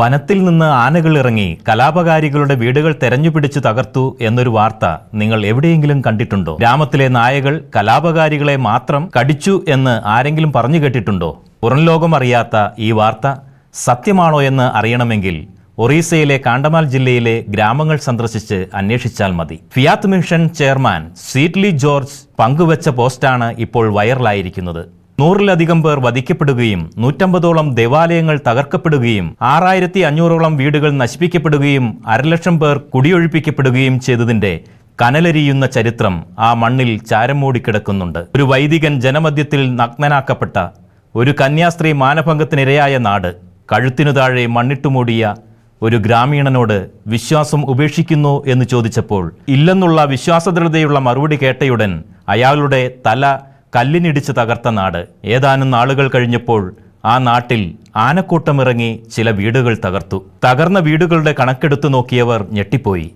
വനത്തിൽ നിന്ന് ആനകൾ ഇറങ്ങി കലാപകാരികളുടെ വീടുകൾ തെരഞ്ഞുപിടിച്ചു തകർത്തു എന്നൊരു വാർത്ത നിങ്ങൾ എവിടെയെങ്കിലും കണ്ടിട്ടുണ്ടോ? ഗ്രാമത്തിലെ നായകൾ കലാപകാരികളെ മാത്രം കടിച്ചു എന്ന് ആരെങ്കിലും പറഞ്ഞു കേട്ടിട്ടുണ്ടോ? പുറം ലോകം അറിയാത്ത ഈ വാർത്ത സത്യമാണോ എന്ന് അറിയണമെങ്കിൽ ഒറീസയിലെ കാണ്ടമാൽ ജില്ലയിലെ ഗ്രാമങ്ങൾ സന്ദർശിച്ച് അന്വേഷിച്ചാൽ മതി. ഫിയാത്ത് മിഷൻ ചെയർമാൻ സീറ്റ്ലി ജോർജ് പങ്കുവച്ച പോസ്റ്റാണ് ഇപ്പോൾ വൈറലായിരിക്കുന്നത്. നൂറിലധികം പേർ വധിക്കപ്പെടുകയും നൂറ്റമ്പതോളം ദേവാലയങ്ങൾ തകർക്കപ്പെടുകയും ആറായിരത്തി അഞ്ഞൂറോളം വീടുകൾ നശിപ്പിക്കപ്പെടുകയും അരലക്ഷം പേർ കുടിയൊഴിപ്പിക്കപ്പെടുകയും ചെയ്തതിന്റെ കനലരിയുന്ന ചരിത്രം ആ മണ്ണിൽ ചാരം മൂടിക്കിടക്കുന്നുണ്ട് ഒരു വൈദികൻ ജനമധ്യത്തിൽ നഗ്നനാക്കപ്പെട്ട ഒരു കന്യാസ്ത്രീ മാനഭംഗത്തിനിരയായ നാട് കഴുത്തിനു താഴെ മണ്ണിട്ടുമൂടിയ ഒരു ഗ്രാമീണനോട് വിശ്വാസം ഉപേക്ഷിക്കുന്നു എന്ന് ചോദിച്ചപ്പോൾ ഇല്ലെന്നുള്ള വിശ്വാസദൃഢതയുള്ള മറുപടി കേട്ടയുടൻ അയാളുടെ തല കല്ലിനിടിച്ച് തകർത്ത നാട്. ഏതാനും നാളുകൾ കഴിഞ്ഞപ്പോൾ ആ നാട്ടിൽ ആനക്കൂട്ടമിറങ്ങി ചില വീടുകൾ തകർത്തു. തകർന്ന വീടുകളുടെ കണക്കെടുത്തു നോക്കിയവർ ഞെട്ടിപ്പോയി.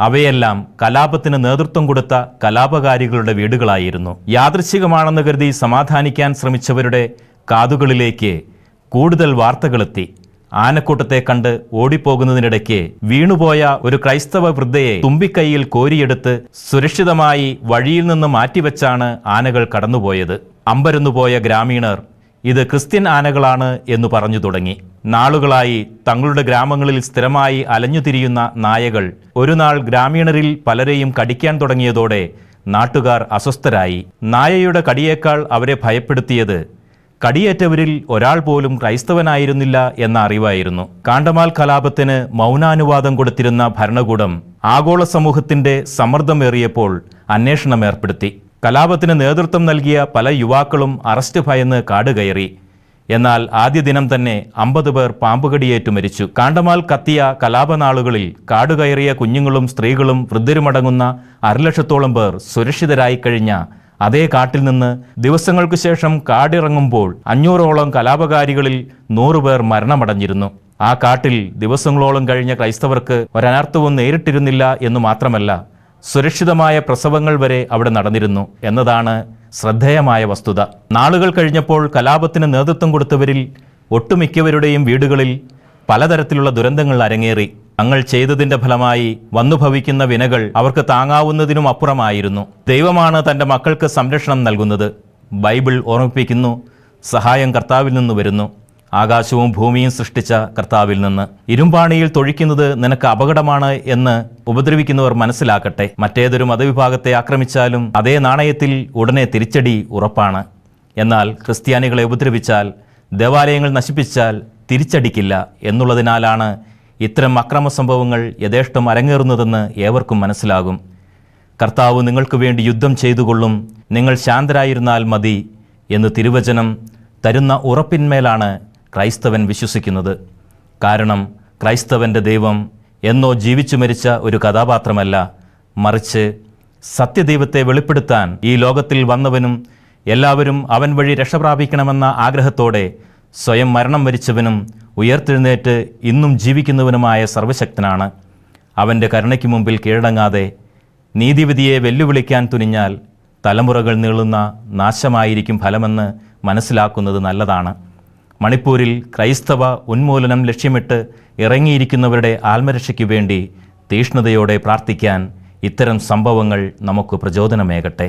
അവയെല്ലാം കലാപത്തിന് നേതൃത്വം കൊടുത്ത കലാപകാരികളുടെ വീടുകളായിരുന്നു. യാദൃശ്ചികമാണെന്ന് കരുതി സമാധാനിക്കാൻ ശ്രമിച്ചവരുടെ കാതുകളിലേക്ക് കൂടുതൽ വാർത്തകളെത്തി. ആനക്കൂട്ടത്തെ കണ്ട് ഓടിപ്പോകുന്നതിനിടയ്ക്ക് വീണുപോയ ഒരു ക്രൈസ്തവ വൃദ്ധയെ തുമ്പിക്കൈയിൽ കോരിയെടുത്ത് സുരക്ഷിതമായി വഴിയിൽ നിന്ന് മാറ്റിവെച്ചാണ് ആനകൾ കടന്നുപോയത്. അമ്പരന്നുപോയ ഗ്രാമീണർ ഇത് ക്രിസ്ത്യൻ ആനകളാണ് എന്ന് പറഞ്ഞു തുടങ്ങി. നാളുകളായി തങ്ങളുടെ ഗ്രാമങ്ങളിൽ സ്ഥിരമായി അലഞ്ഞുതിരിയുന്ന നായകൾ ഒരു നാൾ ഗ്രാമീണരിൽ പലരെയും കടിക്കാൻ തുടങ്ങിയതോടെ നാട്ടുകാർ അസ്വസ്ഥരായി. നായയുടെ കടിയേക്കാൾ അവരെ ഭയപ്പെടുത്തിയത് കടിയേറ്റവരിൽ ഒരാൾ പോലും ക്രൈസ്തവനായിരുന്നില്ല എന്ന അറിവായിരുന്നു. കാണ്ടമാൽ കലാപത്തിന് മൗനാനുവാദം കൊടുത്തിരുന്ന ഭരണകൂടം ആഗോള സമൂഹത്തിന്റെ സമ്മർദ്ദമേറിയപ്പോൾ അന്വേഷണം ഏർപ്പെടുത്തി. കലാപത്തിന് നേതൃത്വം നൽകിയ പല യുവാക്കളും അറസ്റ്റ് ഭയന്ന് കാടുകയറി എന്നാൽ ആദ്യ ദിനം തന്നെ അമ്പത് പേർ പാമ്പുകടിയേറ്റു മരിച്ചു. കാണ്ടമാൽ കത്തിയ കലാപനാളുകളിൽ കാടുകയറിയ കുഞ്ഞുങ്ങളും സ്ത്രീകളും വൃദ്ധരുമടങ്ങുന്ന അരലക്ഷത്തോളം പേർ സുരക്ഷിതരായി കഴിഞ്ഞ അതേ കാട്ടിൽ നിന്ന് ദിവസങ്ങൾക്കു ശേഷം കാടിറങ്ങുമ്പോൾ അഞ്ഞൂറോളം കലാപകാരികളിൽ നൂറുപേർ മരണമടഞ്ഞിരുന്നു. ആ കാട്ടിൽ ദിവസങ്ങളോളം കഴിഞ്ഞ ക്രൈസ്തവർക്ക് ഒരനർത്ഥവും നേരിട്ടിരുന്നില്ല എന്ന് മാത്രമല്ല സുരക്ഷിതമായ പ്രസവങ്ങൾ വരെ അവിടെ നടന്നിരുന്നു എന്നതാണ് ശ്രദ്ധേയമായ വസ്തുത. നാളുകൾ കഴിഞ്ഞപ്പോൾ കലാപത്തിന് നേതൃത്വം കൊടുത്തവരിൽ ഒട്ടുമിക്കവരുടെയും വീടുകളിൽ പലതരത്തിലുള്ള ദുരന്തങ്ങൾ അരങ്ങേറി. തങ്ങൾ ചെയ്തതിന്റെ ഫലമായി വന്നു ഭവിക്കുന്ന വിനകൾ അവർക്ക് താങ്ങാവുന്നതിനും അപ്പുറമായിരുന്നു. ദൈവമാണ് തന്റെ മക്കൾക്ക് സംരക്ഷണം നൽകുന്നത്. ബൈബിൾ ഓർമ്മിപ്പിക്കുന്നു സഹായം കർത്താവിൽ നിന്ന് വരുന്നു. ആകാശവും ഭൂമിയും സൃഷ്ടിച്ച കർത്താവിൽ നിന്ന്. ഇരുമ്പാണിയിൽ തൊഴിക്കുന്നത് നിനക്ക് അപകടമാണ് എന്ന് ഉപദ്രവിക്കുന്നവർ മനസ്സിലാക്കട്ടെ. മറ്റേതൊരു മതവിഭാഗത്തെ ആക്രമിച്ചാലും അതേ നാണയത്തിൽ ഉടനെ തിരിച്ചടി ഉറപ്പാണ്. എന്നാൽ ക്രിസ്ത്യാനികളെ ഉപദ്രവിച്ചാൽ ദേവാലയങ്ങൾ നശിപ്പിച്ചാൽ തിരിച്ചടിക്കില്ല എന്നുള്ളതിനാലാണ് ഇത്തരം അക്രമ സംഭവങ്ങൾ യഥേഷ്ടം അരങ്ങേറുന്നതെന്ന് ഏവർക്കും മനസ്സിലാകും. കർത്താവ് നിങ്ങൾക്ക് വേണ്ടി യുദ്ധം ചെയ്തുകൊള്ളും നിങ്ങൾ ശാന്തരായിരുന്നാൽ മതി എന്ന് തിരുവചനം തരുന്ന ഉറപ്പിന്മേലാണ് ക്രൈസ്തവൻ വിശ്വസിക്കുന്നത്. കാരണം ക്രൈസ്തവന്റെ ദൈവം എന്നോ ജീവിച്ചു മരിച്ച ഒരു കഥാപാത്രമല്ല മറിച്ച് സത്യദൈവത്തെ വെളിപ്പെടുത്താൻ ഈ ലോകത്തിൽ വന്നവനും എല്ലാവരും അവൻ വഴി രക്ഷപ്രാപിക്കണമെന്ന ആഗ്രഹത്തോടെ സ്വയം മരണം വരിച്ചവനും ഉയർത്തെഴുന്നേറ്റ് ഇന്നും ജീവിക്കുന്നവനുമായ സർവശക്തനാണ് അവന്റെ കരുണയ്ക്ക് മുമ്പിൽ കീഴടങ്ങാതെ നീതിവിധിയെ വെല്ലുവിളിക്കാൻ തുനിഞ്ഞാൽ തലമുറകൾ നീളുന്ന നാശമായിരിക്കും ഫലമെന്ന് മനസ്സിലാക്കുന്നത് നല്ലതാണ്. മണിപ്പൂരിൽ ക്രൈസ്തവ ഉന്മൂലനം ലക്ഷ്യമിട്ട് ഇറങ്ങിയിരിക്കുന്നവരുടെ ആത്മരക്ഷയ്ക്കു വേണ്ടി തീഷ്ണതയോടെ പ്രാർത്ഥിക്കാൻ ഇത്തരം സംഭവങ്ങൾ നമുക്ക് പ്രചോദനമേകട്ടെ.